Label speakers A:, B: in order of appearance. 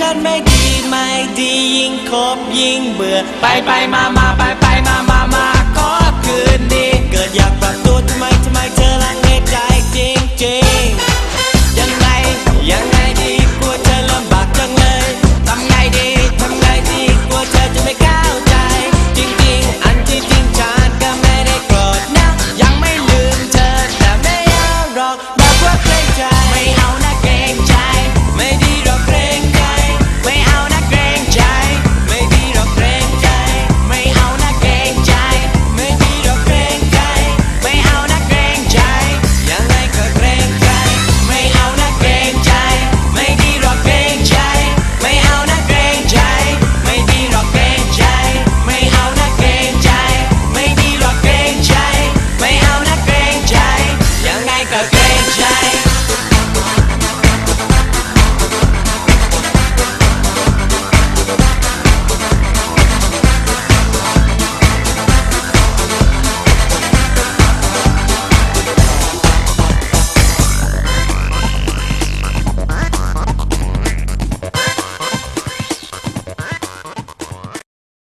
A: ฉันไม่ดีไม่ดียิ่งคบยิ่งเบื่อ ไปไปมามาไป